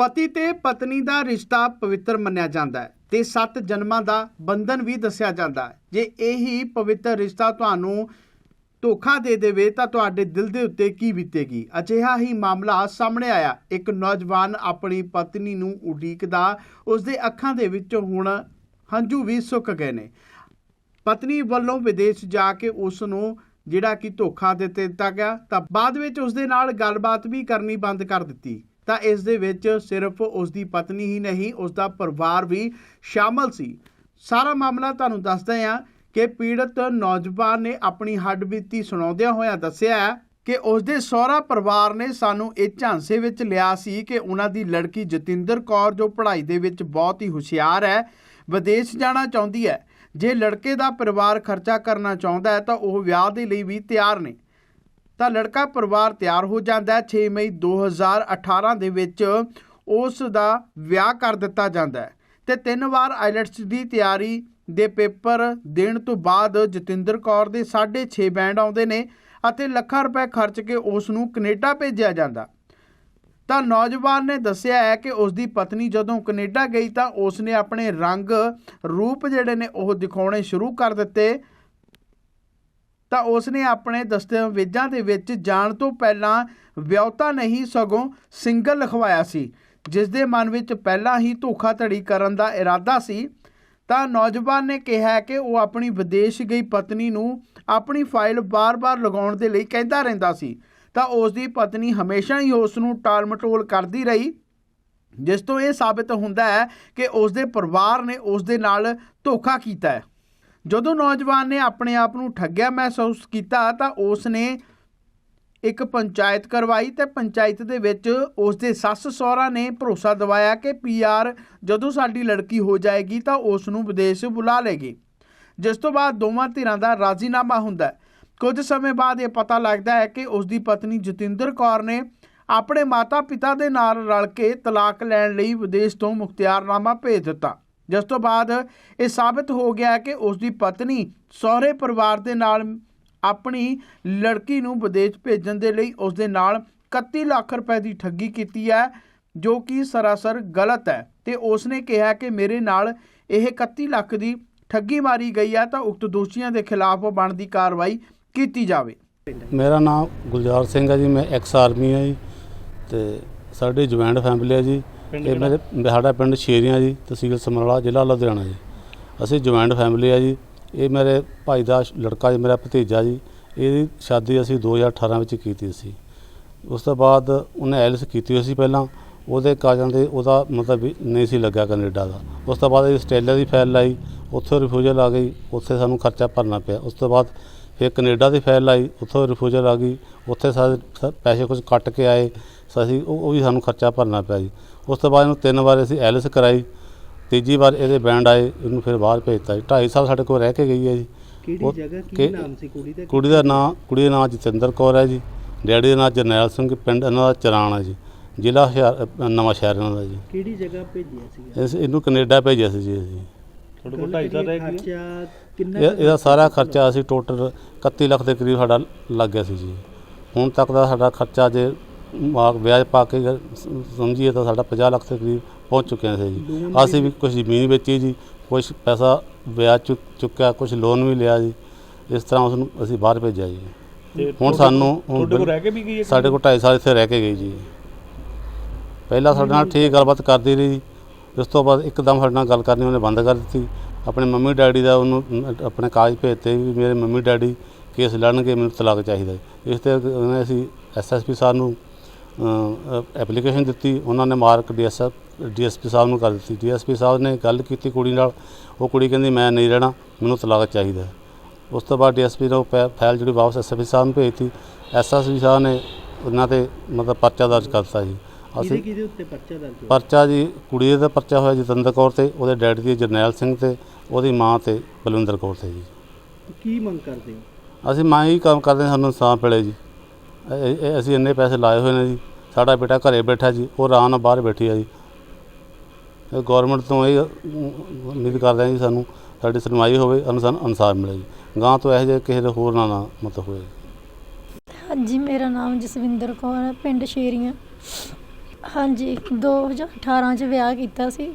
ਪਤੀ ਤੇ ਪਤਨੀ ਦਾ ਰਿਸ਼ਤਾ ਪਵਿੱਤਰ ਮੰਨਿਆ ਜਾਂਦਾ ਹੈ ਤੇ ਸੱਤ ਜਨਮਾਂ ਦਾ ਬੰਧਨ ਵੀ ਦੱਸਿਆ ਜਾਂਦਾ ਹੈ। ਜੇ ਇਹੀ ਪਵਿੱਤਰ ਰਿਸ਼ਤਾ ਤੁਹਾਨੂੰ ਧੋਖਾ ਦੇ ਦੇਵੇ ਤਾਂ ਤੁਹਾਡੇ ਦਿਲ ਦੇ ਉੱਤੇ ਕੀ ਬੀਤੇਗੀ? ਅਜਿਹਾ ਹੀ ਮਾਮਲਾ ਸਾਹਮਣੇ ਆਇਆ। ਇੱਕ ਨੌਜਵਾਨ ਆਪਣੀ ਪਤਨੀ ਨੂੰ ਉਡੀਕਦਾ ਉਸ ਦੇ ਅੱਖਾਂ ਦੇ ਵਿੱਚ ਹੁਣ ਹੰਝੂ ਵੀ ਸੁੱਕ ਗਏ ਨੇ। ਪਤਨੀ ਵੱਲੋਂ ਵਿਦੇਸ਼ ਜਾ ਕੇ ਉਸ ਨੂੰ ਜਿਹੜਾ ਕਿ ਧੋਖਾ ਦੇ ਦਿੱਤਾ ਗਿਆ ਤਾਂ ਬਾਅਦ ਵਿੱਚ ਉਸ ਦੇ ਨਾਲ ਗੱਲਬਾਤ ਵੀ ਕਰਨੀ ਬੰਦ ਕਰ ਦਿੱਤੀ। ਤਾਂ ਇਸ ਦੇ ਵਿੱਚ ਸਿਰਫ ਉਸ ਦੀ ਪਤਨੀ ਹੀ ਨਹੀਂ ਉਸ ਦਾ ਪਰਿਵਾਰ ਵੀ ਸ਼ਾਮਲ ਸੀ। ਸਾਰਾ ਮਾਮਲਾ ਤੁਹਾਨੂੰ ਦੱਸਦੇ ਹਾਂ ਕਿ ਪੀੜਤ ਨੌਜਵਾਨ ਨੇ ਆਪਣੀ ਹੱਡਬੀਤੀ ਸੁਣਾਉਂਦਿਆਂ ਹੋਇਆਂ ਦੱਸਿਆ ਹੈ ਕਿ ਉਸ ਦੇ ਸਹੁਰਾ ਪਰਿਵਾਰ ਨੇ ਸਾਨੂੰ ਇਹ ਝਾਂਸੇ ਵਿੱਚ ਲਿਆ ਸੀ ਕਿ ਉਹਨਾਂ ਦੀ ਲੜਕੀ ਜਤਿੰਦਰ ਕੌਰ, ਜੋ ਪੜ੍ਹਾਈ ਦੇ ਵਿੱਚ ਬਹੁਤ ਹੀ ਹੁਸ਼ਿਆਰ ਹੈ, ਵਿਦੇਸ਼ ਜਾਣਾ ਚਾਹੁੰਦੀ ਹੈ। ਜੇ ਲੜਕੇ ਦਾ ਪਰਿਵਾਰ ਖਰਚਾ ਕਰਨਾ ਚਾਹੁੰਦਾ ਹੈ ਤਾਂ ਉਹ ਵਿਆਹ ਦੇ ਲਈ ਵੀ ਤਿਆਰ ਨੇ। ਤਾਂ ਲੜਕਾ ਪਰਿਵਾਰ ਤਿਆਰ ਹੋ ਜਾਂਦਾ ਹੈ। 6 ਮਈ 2018 ਦੇ ਵਿੱਚ ਉਸ ਦਾ ਵਿਆਹ ਕਰ ਦਿੱਤਾ ਜਾਂਦਾ ਹੈ ਤੇ ਤਿੰਨ ਵਾਰ ਆਈਲੈਟਸ ਦੀ ਤਿਆਰੀ ਦੇ ਪੇਪਰ ਦੇਣ ਤੋਂ ਬਾਅਦ ਜਤਿੰਦਰ ਕੌਰ ਦੇ 6.5 ਬੈਂਡ ਆਉਂਦੇ ਨੇ ਅਤੇ ਲੱਖਾਂ ਰੁਪਏ ਖਰਚ ਕੇ ਉਸ ਨੂੰ ਕੈਨੇਡਾ ਭੇਜਿਆ ਜਾਂਦਾ। ਤਾਂ ਨੌਜਵਾਨ ਨੇ ਦੱਸਿਆ ਹੈ ਕਿ ਉਸ ਦੀ ਪਤਨੀ ਜਦੋਂ ਕੈਨੇਡਾ ਗਈ ਤਾਂ ਉਸ ਨੇ ਆਪਣੇ ਰੰਗ, ਰੂਪ ਜਿਹੜੇ ਨੇ ਉਹ ਦਿਖਾਉਣੇ ਸ਼ੁਰੂ ਕਰ ਦਿੱਤੇ ਤਾਂ ਉਸ ਨੇ ਆਪਣੇ ਦਸਤਾਵੇਜ਼ਾਂ ਦੇ ਵਿੱਚ ਜਾਣ ਤੋਂ ਪਹਿਲਾਂ ਵਿਆਹੁਤਾ ਨਹੀਂ ਸਗੋਂ ਸਿੰਗਲ ਲਿਖਵਾਇਆ ਸੀ ਜਿਸ ਦੇ ਮਨ ਵਿੱਚ ਪਹਿਲਾਂ ਹੀ ਧੋਖਾਧੜੀ ਕਰਨ ਦਾ ਇਰਾਦਾ ਸੀ। ਤਾਂ ਨੌਜਵਾਨ ਨੇ ਕਿਹਾ ਕਿ ਉਹ ਆਪਣੀ ਵਿਦੇਸ਼ ਗਈ ਪਤਨੀ ਨੂੰ ਆਪਣੀ ਫਾਈਲ ਬਾਰ-ਬਾਰ ਲਗਾਉਣ ਦੇ ਲਈ ਕਹਿੰਦਾ ਰਹਿੰਦਾ ਸੀ। ਤਾਂ ਉਸ ਦੀ ਪਤਨੀ ਹਮੇਸ਼ਾ ਹੀ ਉਸ ਨੂੰ ਟਾਲ-ਮਟੋਲ ਕਰਦੀ ਰਹੀ, ਜਿਸ ਤੋਂ ਇਹ ਸਾਬਤ ਹੁੰਦਾ ਹੈ ਕਿ ਉਸ ਦੇ ਪਰਿਵਾਰ ਨੇ ਉਸ ਦੇ ਨਾਲ ਧੋਖਾ ਕੀਤਾ ਹੈ। ਜਦੋਂ ਨੌਜਵਾਨ ਨੇ ਆਪਣੇ ਆਪ ਨੂੰ ਠੱਗਿਆ ਮਹਿਸੂਸ ਕੀਤਾ ਤਾਂ ਉਸ ਨੇ ਇੱਕ ਪੰਚਾਇਤ ਕਰਵਾਈ ਤੇ ਪੰਚਾਇਤ ਦੇ ਵਿੱਚ ਉਸ ਦੇ ਸੱਸ ਸਹੁਰਾ ਨੇ ਭਰੋਸਾ ਦਿਵਾਇਆ ਕਿ ਪੀਆਰ ਜਦੋਂ ਸਾਡੀ ਲੜਕੀ ਹੋ ਜਾਏਗੀ ਤਾਂ ਉਸ ਨੂੰ ਵਿਦੇਸ਼ ਬੁਲਾ ਲੇਗੀ ਜਿਸ ਤੋਂ ਬਾਅਦ ਦੋਵਾਂ ਧਿਰਾਂ ਦਾ ਰਾਜ਼ੀਨਾਮਾ ਹੁੰਦਾ ਕੁਝ ਸਮੇਂ ਬਾਅਦ ਇਹ ਪਤਾ ਲੱਗਦਾ ਹੈ ਕਿ ਉਸ ਦੀ ਪਤਨੀ ਜਤਿੰਦਰ ਕੌਰ ਨੇ ਆਪਣੇ ਮਾਤਾ-ਪਿਤਾ ਦੇ ਨਾਲ ਰਲ ਕੇ ਤਲਾਕ ਲੈਣ ਲਈ ਵਿਦੇਸ਼ ਤੋਂ ਮੁਖਤਿਆਰਨਾਮਾ ਭੇਜ ਦਿੱਤਾ। ਜਿਸ ਤੋਂ ਬਾਅਦ ਇਹ ਸਾਬਤ ਹੋ ਗਿਆ ਕਿ ਉਸ ਦੀ ਪਤਨੀ ਸਹੁਰੇ ਪਰਿਵਾਰ ਦੇ ਨਾਲ ਆਪਣੀ ਲੜਕੀ ਨੂੰ ਵਿਦੇਸ਼ ਭੇਜਣ ਦੇ ਲਈ ਉਸ ਦੇ ਨਾਲ 31 ਲੱਖ ਰੁਪਏ ਦੀ ਠੱਗੀ ਕੀਤੀ ਹੈ, ਜੋ ਕਿ ਸਰਾਸਰ ਗਲਤ ਹੈ। ਤੇ ਉਸ ਨੇ ਕਿਹਾ ਕਿ ਮੇਰੇ ਨਾਲ ਇਹ 31 ਲੱਖ ਦੀ ਠੱਗੀ ਮਾਰੀ ਗਈ ਹੈ, ਤਾਂ ਉਕਤ ਦੋਸ਼ੀਆਂ ਦੇ ਖਿਲਾਫ ਬਣਦੀ ਕਾਰਵਾਈ ਕੀਤੀ ਜਾਵੇ। ਮੇਰਾ ਨਾਮ ਗੁਲਜ਼ਾਰ ਸਿੰਘ ਹੈ ਜੀ, ਮੈਂ ਐਕਸ ਆਰਮੀ ਹਾਂ ਜੀ, ਤੇ ਸਾਡੀ ਜੁਆਇੰਟ ਫੈਮਿਲੀ ਹੈ ਜੀ। ਇਹ ਮੇਰੇ ਸਾਡਾ ਪਿੰਡ ਸ਼ੇਰੀਆਂ ਜੀ, ਤਹਿਸੀਲ ਸਮਰਾਲਾ, ਜ਼ਿਲ੍ਹਾ ਲੁਧਿਆਣਾ ਜੀ। ਅਸੀਂ ਜੁਆਇੰਟ ਫੈਮਿਲੀ ਆ ਜੀ। ਇਹ ਮੇਰੇ ਭਾਈ ਦਾ ਲੜਕਾ ਜੀ, ਮੇਰਾ ਭਤੀਜਾ ਜੀ। ਇਹਦੀ ਸ਼ਾਦੀ ਅਸੀਂ 2018 ਵਿੱਚ ਕੀਤੀ ਸੀ। ਉਸ ਤੋਂ ਬਾਅਦ ਉਹਨੇ ਐਲਸ ਕੀਤੀ ਹੋਈ ਸੀ ਪਹਿਲਾਂ। ਉਹਦੇ ਕਾਜਾਂ ਦੇ ਉਹਦਾ ਮਤਲਬ ਵੀ ਨਹੀਂ ਸੀ ਲੱਗਾ ਕੈਨੇਡਾ ਦਾ। ਉਸ ਤੋਂ ਬਾਅਦ ਇਹ ਆਸਟ੍ਰੇਲੀਆ ਦੀ ਫਾਈਲ ਲਾਈ। ਉੱਥੇ ਰਿਫਿਊਜ਼ਲ ਆ ਗਈ। ਉੱਥੇ ਸਾਨੂੰ ਖਰਚਾ ਭਰਨਾ ਪਿਆ। ਉਸ ਤੋਂ ਬਾਅਦ ਫਿਰ ਕੈਨੇਡਾ ਦੀ ਫਾਈਲ ਲਾਈ ਉੱਥੋਂ ਰਿਫਿਊਜ਼ਲ ਆ ਗਈ ਉੱਥੇ ਸਾਰੇ ਪੈਸੇ ਕੁਝ ਕੱਟ ਕੇ ਆਏ ਸੋ ਅਸੀਂ ਉਹ ਵੀ ਸਾਨੂੰ ਖਰਚਾ ਭਰਨਾ ਪਿਆ ਜੀ। ਉਸ ਤੋਂ ਬਾਅਦ ਇਹਨੂੰ ਤਿੰਨ ਵਾਰ ਅਸੀਂ ਐਲਸ ਕਰਾਈ ਤੀਜੀ ਵਾਰ ਇਹਦੇ ਬੈਂਡ ਆਏ ਇਹਨੂੰ ਫਿਰ ਬਾਹਰ ਭੇਜਤਾ ਜੀ। 2.5 ਸਾਲ ਸਾਡੇ ਕੋਲ ਰਹਿ ਕੇ ਗਈ ਹੈ ਜੀ। ਕਿਹੜੀ ਜਗ੍ਹਾ ਕੀ ਨਾਮ ਸੀ? ਕੁੜੀ ਦਾ ਕੁੜੀ ਦਾ ਨਾਂ ਕੁੜੀ ਦਾ ਨਾਂ ਜਤਿੰਦਰ ਕੌਰ ਹੈ ਜੀ। ਡੈਡੀ ਦਾ ਨਾਂ ਜਰਨੈਲ ਸਿੰਘ ਪਿੰਡ ਇਹਨਾਂ ਦਾ ਚਰਾਣ ਹੈ ਜੀ। ਜ਼ਿਲ੍ਹਾ ਨਵਾਂ ਸ਼ਹਿਰ ਇਹਨਾਂ ਦਾ ਜੀ। ਕਿਹੜੀ ਜਗ੍ਹਾ ਭੇਜਿਆ ਸੀ ਇਹਨੂੰ ਕੈਨੇਡਾ ਭੇਜਿਆ ਸੀ ਜੀ ਅਸੀਂ। ਤੁਹਾਡੇ ਕੋਲ 2.5 ਰਹਿ ਗਿਆ ਖਰਚਾ ਕਿੰਨਾ ਇਹ- ਇਹਦਾ ਸਾਰਾ ਖਰਚਾ ਅਸੀਂ ਟੋਟਲ 31 ਲੱਖ ਦੇ ਕਰੀਬ ਸਾਡਾ ਲੱਗ ਗਿਆ ਸੀ ਜੀ। ਹੁਣ ਤੱਕ ਦਾ ਸਾਡਾ ਖਰਚਾ ਜੇ ਮਾਰ ਵਿਆਜ ਪਾ ਕੇ ਸ- ਸਮਝੀਏ ਤਾਂ ਸਾਡਾ 50 ਲੱਖ ਦੇ ਕਰੀਬ ਪਹੁੰਚ ਚੁੱਕਿਆ ਸੀ ਜੀ। ਅਸੀਂ ਵੀ ਕੁਝ ਜ਼ਮੀਨ ਵੇਚੀ ਜੀ ਕੁਝ ਪੈਸਾ ਵਿਆਜ ਚੁੱਕ ਚੁੱਕਿਆ ਕੁਝ ਲੋਨ ਵੀ ਲਿਆ ਜੀ। ਇਸ ਤਰ੍ਹਾਂ ਉਸ ਨੂੰ ਅਸੀਂ ਬਾਹਰ ਭੇਜਿਆ ਜੀ। ਹੁਣ ਸਾਨੂੰ ਹੁਣ ਤੁਹਾਡੇ ਕੋਲ ਬਿਲ- ਰਹਿ ਕੇ ਵੀ ਗਈ ਹੈ ਸਾਡੇ ਕੋਲ 2.5 ਸਾਲ ਇੱਥੇ ਰਹਿ ਕੇ ਗਈ ਜੀ। ਪਹਿਲਾਂ ਸਾਡੇ ਨਾਲ ਠੀਕ ਗੱਲਬਾਤ ਕਰਦੀ ਰਹੀ ਉਸ ਤੋਂ ਬਾਅਦ ਇੱਕਦਮ ਸਾਡੇ ਨਾਲ ਗੱਲ ਕਰਨੀ, ਉਹਨੇ ਬੰਦ ਕਰ ਦਿੱਤੀ। ਆਪਣੇ ਮੰਮੀ ਡੈਡੀ ਦਾ ਉਹਨੂੰ ਆਪਣੇ ਕਾਗਜ਼ ਭੇਜਤੇ ਵੀ ਮੇਰੇ ਮੰਮੀ ਡੈਡੀ ਕੇਸ ਲੜਨਗੇ, ਮੈਨੂੰ ਤਲਾਕ ਚਾਹੀਦਾ ਇਸ ਤੇ ਉਹਨੇ ਅਸੀਂ ਐਸਐਸਪੀ ਸਾਹਿਬ ਨੂੰ ਐਪਲੀਕੇਸ਼ਨ ਦਿੱਤੀ। ਉਹਨਾਂ ਨੇ ਮਾਰਕ ਡੀਐਸਐਫ ਡੀਐਸਪੀ ਸਾਹਿਬ ਨੂੰ ਕਰ ਦਿੱਤੀ। ਡੀਐਸਪੀ ਸਾਹਿਬ ਨੇ ਗੱਲ ਕੀਤੀ ਕੁੜੀ ਨਾਲ। ਉਹ ਕੁੜੀ ਕਹਿੰਦੀ, ਮੈਂ ਨਹੀਂ ਰਹਿਣਾ, ਮੈਨੂੰ ਤਲਾਕ ਚਾਹੀਦਾ ਉਸ ਤੋਂ ਬਾਅਦ ਡੀਐਸਪੀ ਨੇ ਉਹ ਫੈ- ਫਾਈਲ ਜਿਹੜੀ ਵਾਪਸ ਐਸਐਸਪੀ ਸਾਹਿਬ ਨੂੰ ਭੇਜਤੀ। ਐਸਐਸਪੀ ਸਾਹਿਬ ਨੇ ਉਹਨਾਂ ਤੇ ਮਤਲਬ ਪਰਚਾ ਦਰਜ ਕਰਤਾ ਜੀ। ਕਿਹਦੇ ਅਸੀਂ ਕਿਹਦੇ ਉੱਤੇ ਪਰਚਾ ਦਰਜ ਹੋਇਆ? ਪਰਚਾ ਜੀ ਕੁੜੀ ਦਾ ਪਰਚਾ ਹੋਇਆ ਜਤਿੰਦਰ ਕੌਰ ਤੇ ਉਹਦੇ ਡੈਡੀ ਦੀ ਜਰਨੈਲ ਸਿੰਘ ਤੇ ਉਹਦੀ ਮਾਂ ਤੇ ਬਲਵਿੰਦਰ ਕੌਰ ਤੇ ਜੀ। ਕੀ ਮੰਗ ਕਰਦੇ ਹੋ? ਅਸੀਂ ਮਾਂ ਹੀ ਕੰਮ ਕਰਦੇ ਹਾਂ, ਸਾਨੂੰ ਇਨਸਾਫ ਮਿਲੇ ਜੀ। ਇਹ- ਇਹ ਅਸੀਂ ਇੰਨੇ ਪੈਸੇ ਲਾਏ ਹੋਏ ਨੇ ਜੀ। ਸਾਡਾ ਬੇਟਾ ਘਰੇ ਬੈਠਾ ਜੀ ਉਹ ਆਰਾਮ ਨਾਲ ਬਾਹਰ ਬੈਠੀ ਆ ਜੀ। ਗਵਰਨਮੈਂਟ ਤੋਂ ਇਹ ਅਮ, ਉਮੀਦ ਕਰਦੇ ਹਾਂ ਜੀ ਸਾਨੂੰ ਸਾਡੀ ਸੁਣਵਾਈ ਹੋਵੇ ਸਾਨੂੰ ਸਾਨੂੰ ਇਨਸਾਫ ਮਿਲੇ ਜੀ। ਗਾਂ ਤੋਂ ਇਹੋ ਜਿਹੇ ਕਿਸੇ ਦੇ ਹੋਰ ਨਾ ਨਾ ਮਤਲਬ ਹੋਏ। ਹਾਂਜੀ ਮੇਰਾ ਨਾਮ ਜਸਵਿੰਦਰ ਕੌਰ ਹੈ ਪਿੰਡ ਸ਼ੇਰੀਆਂ। ਹਾਂਜੀ 2018 ਚ ਵਿਆਹ ਕੀਤਾ ਸੀ।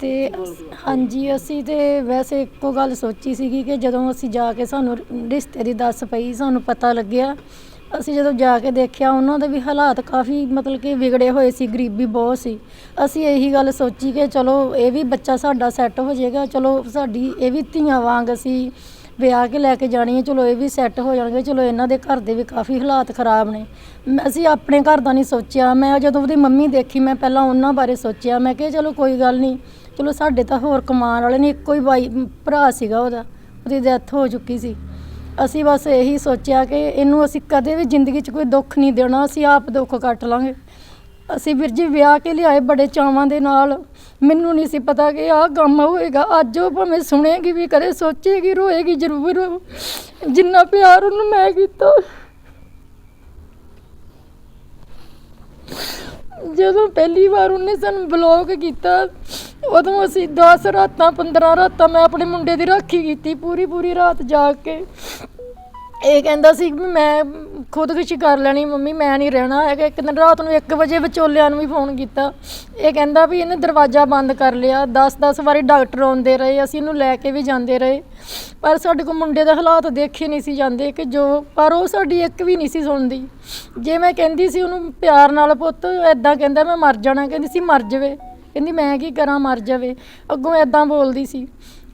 ਤੇ ਅਸ- ਹਾਂਜੀ, ਅਸੀਂ ਤੇ ਵੈਸੇ ਇੱਕੋ ਗੱਲ ਸੋਚੀ ਸੀਗੀ ਕਿ ਜਦੋਂ ਅਸੀਂ ਜਾ ਕੇ ਸਾਨੂੰ ਰਿਸ਼ਤੇ ਦੀ ਦੱਸ ਪਈ, ਸਾਨੂੰ ਪਤਾ ਲੱਗਿਆ। ਅਸੀਂ ਜਦੋਂ ਜਾ ਕੇ ਦੇਖਿਆ, ਉਹਨਾਂ ਦੇ ਵੀ ਹਾਲਾਤ ਕਾਫੀ ਮਤਲਬ ਕਿ ਵਿਗੜੇ ਹੋਏ ਸੀ, ਗਰੀਬੀ ਬਹੁਤ ਸੀ। ਅਸੀਂ ਇਹੀ ਗੱਲ ਸੋਚੀ ਕਿ ਚਲੋ, ਇਹ ਵੀ ਬੱਚਾ ਸਾਡਾ ਸੈੱਟ ਹੋ ਜਾਏਗਾ, ਚਲੋ ਸਾਡੀ, ਇਹ ਵੀ ਧੀਆਂ ਵਾਂਗ ਅਸੀਂ ਵਿਆਹ ਕੇ ਲੈ ਕੇ ਜਾਣੀ ਹੈ, ਚਲੋ ਇਹ ਵੀ ਸੈੱਟ ਹੋ ਜਾਣਗੇ, ਚਲੋ ਇਹਨਾਂ ਦੇ ਘਰ ਦੇ ਵੀ ਕਾਫੀ ਹਾਲਾਤ ਖਰਾਬ ਨੇ। ਮੈਂ, ਅਸੀਂ ਆਪਣੇ ਘਰ ਦਾ ਨਹੀਂ ਸੋਚਿਆ। ਮੈਂ ਜਦੋਂ ਉਹਦੀ ਮੰਮੀ ਦੇਖੀ, ਮੈਂ ਪਹਿਲਾਂ ਉਹਨਾਂ ਬਾਰੇ ਸੋਚਿਆ। ਮੈਂ ਕਿਹਾ, ਚਲੋ ਕੋਈ ਗੱਲ ਨਹੀਂ। ਚਲੋ ਸਾਡੇ ਤਾਂ ਹੋਰ ਕਮਾਉਣ ਵਾਲੇ ਨੇ, ਇੱਕੋ ਹੀ ਬਾਈ, ਭਰਾ ਸੀਗਾ ਉਹਦਾ। ਉਹਦੀ ਡੈਥ ਹੋ ਚੁੱਕੀ ਸੀ। ਅਸੀਂ ਬਸ ਇਹੀ ਸੋਚਿਆ ਕਿ ਇਹਨੂੰ ਅਸੀਂ ਕਦੇ ਵੀ ਜ਼ਿੰਦਗੀ 'ਚ ਕੋਈ ਦੁੱਖ ਨਹੀਂ ਦੇਣਾ। ਅਸੀਂ ਆਪ ਦੁੱਖ ਕੱਟ ਲਾਂਗੇ। ਅਸੀਂ ਵੀਰ ਜੀ ਵਿਆਹ ਕੇ ਲਿਆਏ ਬੜੇ ਚਾਵਾਂ ਦੇ ਨਾਲ। ਮੈਨੂੰ ਨਹੀਂ ਸੀ ਪਤਾ ਕਿ ਆਹ ਕੰਮ ਹੋਏਗਾ। ਅੱਜ ਉਹ ਭਾਵੇਂ ਸੁਣੇਗੀ ਵੀ ਕਦੇ ਸੋਚੇਗੀ, ਰੋਏਗੀ, ਜ਼ਰੂਰ ਜਿੰਨਾ ਪਿਆਰ ਉਹਨੂੰ ਮੈਂ ਕੀਤਾ। ਜਦੋਂ ਪਹਿਲੀ ਵਾਰ ਉਹਨੇ ਸਾਨੂੰ ਬਲੌਕ ਕੀਤਾ, ਉਦੋਂ ਅਸੀਂ 10 ਰਾਤਾਂ 15 ਰਾਤਾਂ ਮੈਂ ਆਪਣੇ ਮੁੰਡੇ ਦੀ ਰਾਖੀ ਕੀਤੀ ਪੂਰੀ ਪੂਰੀ ਰਾਤ ਜਾਗ ਕੇ। ਇਹ ਕਹਿੰਦਾ ਸੀ ਵੀ ਮੈਂ ਖੁਦਕੁਸ਼ੀ ਕਰ ਲੈਣੀ ਮੰਮੀ, ਮੈਂ ਨਹੀਂ ਰਹਿਣਾ ਹੈਗਾ। ਇੱਕ ਦਿਨ ਰਾਤ ਨੂੰ 1 ਵਜੇ ਵਿਚੋਲਿਆਂ ਨੂੰ ਵੀ ਫੋਨ ਕੀਤਾ। ਇਹ ਕਹਿੰਦਾ ਵੀ ਇਹਨੇ ਦਰਵਾਜ਼ਾ ਬੰਦ ਕਰ ਲਿਆ। 10-10 ਵਾਰੀ ਡਾਕਟਰ ਆਉਂਦੇ ਰਹੇ, ਅਸੀਂ ਇਹਨੂੰ ਲੈ ਕੇ ਵੀ ਜਾਂਦੇ ਰਹੇ। ਪਰ ਸਾਡੇ ਕੋਲ ਮੁੰਡੇ ਦੇ ਹਾਲਾਤ ਦੇਖੇ ਨਹੀਂ ਸੀ ਜਾਂਦੇ ਕਿ ਜੋ, ਪਰ ਉਹ ਸਾਡੀ ਇੱਕ ਵੀ ਨਹੀਂ ਸੀ ਸੁਣਦੀ। ਜੇ ਮੈਂ ਕਹਿੰਦੀ ਸੀ ਉਹਨੂੰ ਪਿਆਰ ਨਾਲ, ਪੁੱਤ ਐਦਾਂ ਕਹਿੰਦਾ, ਮੈਂ ਮਰ ਜਾਣਾ। ਕਹਿੰਦੀ ਸੀ, ਮਰ ਜਾਵੇ। ਕਹਿੰਦੀ, ਮੈਂ ਕੀ ਕਰਾਂ, ਮਰ ਜਾਵੇ। ਅੱਗੋਂ ਐਦਾਂ ਬੋਲਦੀ ਸੀ।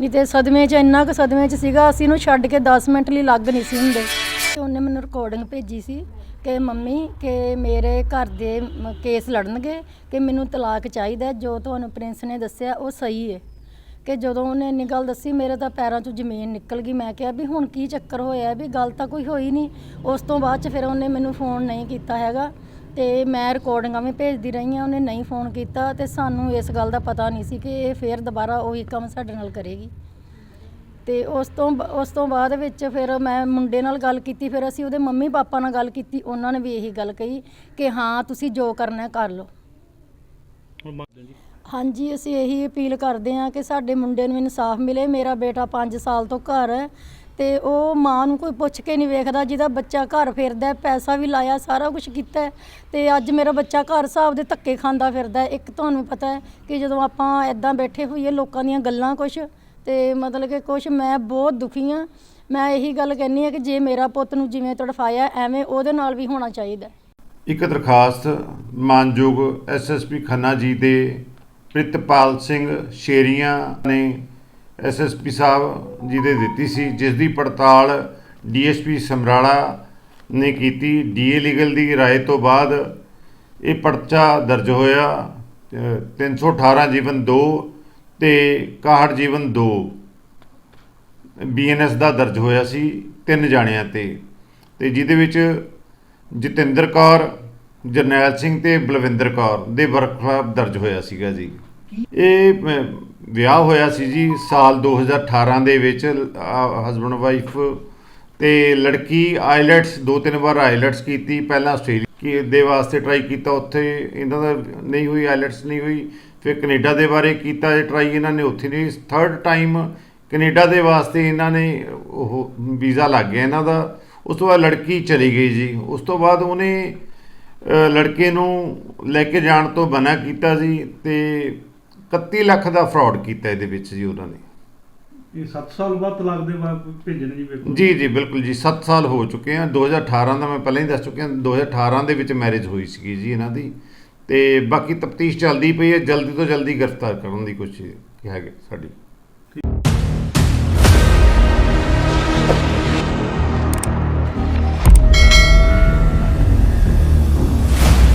ਨਹੀਂ ਤੇ ਸਦਮੇ 'ਚ ਇੰਨਾ ਕੁ ਸਦਮੇ 'ਚ ਸੀਗਾ, ਅਸੀਂ ਇਹਨੂੰ ਛੱਡ ਕੇ 10 ਮਿੰਟ ਲਈ ਲੱਗ ਨਹੀਂ ਸੀ ਹੁੰਦੇ। ਤੇ ਉਹਨੇ ਮੈਨੂੰ ਰਿਕਾਰਡਿੰਗ ਭੇਜੀ ਸੀ ਕਿ ਮੰਮੀ, ਕਿ ਮੇਰੇ ਘਰ ਦੇ ਮ- ਕੇਸ ਲੜਨਗੇ, ਕਿ ਮੈਨੂੰ ਤਲਾਕ ਚਾਹੀਦਾ ਹੈ। ਜੋ ਤੁਹਾਨੂੰ ਪ੍ਰਿੰਸ ਨੇ ਦੱਸਿਆ ਉਹ ਸਹੀ ਹੈ ਕਿ ਜਦੋਂ ਉਹਨੇ ਇੰਨੀ ਗੱਲ ਦੱਸੀ, ਮੇਰੇ ਤਾਂ ਪੈਰਾਂ 'ਚੋਂ ਜ਼ਮੀਨ ਨਿਕਲ ਗਈ। ਮੈਂ ਕਿਹਾ ਵੀ ਹੁਣ ਕੀ ਚੱਕਰ ਹੋਇਆ, ਵੀ ਗੱਲ ਤਾਂ ਕੋਈ ਹੋਈ ਨਹੀਂ। ਉਸ ਤੋਂ ਬਾਅਦ 'ਚ ਫਿਰ ਉਹਨੇ ਮੈਨੂੰ ਫੋਨ ਨਹੀਂ ਕੀਤਾ ਹੈਗਾ। ਤੇ ਮੈਂ ਰਿਕਾਰਡਿੰਗਾਂ ਵੀ ਭੇਜਦੀ ਰਹੀ ਹਾਂ ਉਹਨੇ ਨਹੀਂ ਫੋਨ ਕੀਤਾ ਤੇ ਸਾਨੂੰ ਇਸ ਗੱਲ ਦਾ ਪਤਾ ਨਹੀਂ ਸੀ ਕਿ ਇਹ ਫੇਰ ਦੁਬਾਰਾ ਉਹੀ ਕੰਮ ਸਾਡੇ ਨਾਲ ਕਰੇਗੀ। ਤੇ ਉਸ ਤੋਂ ਉਸ ਤੋਂ ਬਾਅਦ ਵਿੱਚ ਫਿਰ ਮੈਂ ਮੁੰਡੇ ਨਾਲ ਗੱਲ ਕੀਤੀ ਫਿਰ ਅਸੀਂ ਉਹਦੇ ਮੰਮੀ ਪਾਪਾ ਨਾਲ ਗੱਲ ਕੀਤੀ ਉਹਨਾਂ ਨੇ ਵੀ ਇਹੀ ਗੱਲ ਕਹੀ ਕਿ ਹਾਂ ਤੁਸੀਂ ਜੋ ਕਰਨਾ ਹੈ ਕਰ ਲਓ। ਹਾਂਜੀ ਅਸੀਂ ਇਹੀ ਅਪੀਲ ਕਰਦੇ ਹਾਂ ਕਿ ਸਾਡੇ ਮੁੰਡੇ ਨੂੰ ਇਨਸਾਫ ਮਿਲੇ। ਮੇਰਾ ਬੇਟਾ 5 ਸਾਲ ਤੋਂ ਘਰ ਹੈ। ਤੇ ਉਹ ਮਾਂ ਨੂੰ ਕੋਈ ਪੁੱਛ ਕੇ ਨਹੀਂ ਵੇਖਦਾ ਜਿਹਦਾ ਬੱਚਾ ਘਰ ਫਿਰਦਾ ਹੈ, ਪੈਸਾ ਵੀ ਲਾਇਆ ਸਾਰਾ ਕੁਝ ਕੀਤਾ ਹੈ, ਤੇ ਅੱਜ ਮੇਰਾ ਬੱਚਾ ਘਰ ਹਿਸਾਬ ਦੇ ਧੱਕੇ ਖਾਂਦਾ ਫਿਰਦਾ ਹੈ। ਇੱਕ ਤੁਹਾਨੂੰ ਪਤਾ ਹੈ ਕਿ ਜਦੋਂ ਆਪਾਂ ਐਦਾਂ ਬੈਠੇ ਹੋਈਏ ਲੋਕਾਂ ਦੀਆਂ ਗੱਲਾਂ ਕੁਝ ਤੇ ਮਤਲਬ ਕਿ ਕੁਝ ਮੈਂ ਬਹੁਤ ਦੁਖੀ ਹਾਂ ਮੈਂ ਇਹੀ ਗੱਲ ਕਹਿੰਨੀ ਆ ਕਿ ਜੇ ਮੇਰਾ ਪੁੱਤ ਨੂੰ ਜਿਵੇਂ ਤੜਫਾਇਆ ਐਵੇਂ ਉਹਦੇ ਨਾਲ ਵੀ ਹੋਣਾ ਚਾਹੀਦਾ ਹੈ। ਇੱਕ ਦਰਖਾਸਤ ਮਾਨਯੋਗ ਐਸਐਸਪੀ ਖੰਨਾ ਜੀ ਦੇ ਪ੍ਰਿਤਪਾਲ ਸਿੰਘ ਸ਼ੇਰੀਆਂ ਨੇ ਐਸਐਸਪੀ ਸਾਹਿਬ ਜੀ ਦੇ ਦਿੱਤੀ ਸੀ ਜਿਸ ਦੀ ਪੜਤਾਲ ਡੀਐਸਪੀ ਸਮਰਾਲਾ ਨੇ ਕੀਤੀ। ਡੀਏ ਲੀਗਲ ਦੀ ਰਾਏ ਤੋਂ ਬਾਅਦ ਇਹ ਪਰਚਾ ਦਰਜ ਹੋਇਆ ਅ, 318 ਜੀਵਨ 2 ਤੇ 61 ਜੀਵਨ 2 ਬੀਐਨਐਸ ਦਾ ਦਰਜ ਹੋਇਆ ਸੀ ਤਿੰਨ ਜਾਣਿਆਂ ਤੇ। ਤੇ ਜਿਹਦੇ ਵਿੱਚ ਜਤਿੰਦਰ ਕੌਰ ਜਰਨੈਲ ਸਿੰਘ ਤੇ ਬਲਵਿੰਦਰ ਕੌਰ ਦੇ ਵਰਖਲਾਫ ਦਰਜ ਹੋਇਆ ਸੀਗਾ ਜੀ। ਇਹ ਅ, ਵਿਆਹ ਹੋਇਆ ਸੀ ਜੀ ਸਾਲ 2018 ਦੇ ਵਿੱਚ ਹਸਬੰਡ ਵਾਈਫ ਤੇ ਲੜਕੀ ਆਈਲੈਟਸ ਦੋ ਤਿੰਨ ਵਾਰ ਆਈਲੈਟਸ ਕੀਤੀ ਪਹਿਲਾਂ ਆਸਟ੍ਰੇਲੀਆ ਦੇ ਵਾਸਤੇ ਟਰਾਈ ਕੀਤਾ ਉੱਥੇ ਇਹਨਾਂ ਦਾ ਨਹੀਂ ਹੋਈ ਆਈਲੈਟਸ ਨਹੀਂ ਹੋਈ ਫਿਰ ਕੈਨੇਡਾ ਦੇ ਬਾਰੇ ਕੀਤਾ ਇਹ ਟਰਾਈ ਇਹਨਾਂ ਨੇ ਉੱਥੇ ਨਹੀਂ ਥਰਡ ਟਾਈਮ ਕੈਨੇਡਾ ਦੇ ਵਾਸਤੇ ਇਹਨਾਂ ਨੇ ਉਹ ਵੀਜ਼ਾ ਲੱਗ ਗਿਆ ਇਹਨਾਂ ਦਾ ਉਸ ਤੋਂ ਬਾਅਦ ਲੜਕੀ ਚਲੀ ਗਈ ਜੀ ਉਸ ਤੋਂ ਬਾਅਦ ਉਹਨੇ ਲੜਕੇ ਨੂੰ ਲੈ ਕੇ ਜਾਣ ਤੋਂ ਮਨਾ ਕੀਤਾ ਜੀ ਤੇ 31 ਲੱਖ ਦਾ ਫਰਾਡ ਕੀਤਾ ਇਹਦੇ ਵਿੱਚ ਜੀ ਉਹਨਾਂ ਨੇ। ਇਹ 7 ਸਾਲ ਬਾਅਦ ਤਲਾਕ ਦੇ ਬਾਅਦ ਭੇਜਣ ਜੀ ਵੇਖੋ ਜੀ ਜੀ ਬਿਲਕੁਲ ਜੀ 7 ਸਾਲ ਹੋ ਚੁੱਕੇ ਆ। 2018 ਦਾ ਮੈਂ ਪਹਿਲਾਂ ਹੀ ਦੱਸ ਚੁੱਕਿਆ 2018 ਦੇ ਵਿੱਚ ਮੈਰਿਜ ਹੋਈ ਸੀਗੀ ਜੀ ਇਹਨਾਂ ਦੀ। ਤੇ ਬਾਕੀ ਤਫਤੀਸ਼ ਚੱਲਦੀ ਪਈ ਹੈ ਜਲਦੀ ਤੋਂ ਜਲਦੀ ਗ੍ਰਿਫਤਾਰ ਕਰਨ ਦੀ ਕੋਸ਼ਿਸ਼ ਹੈ ਸਾਡੀ।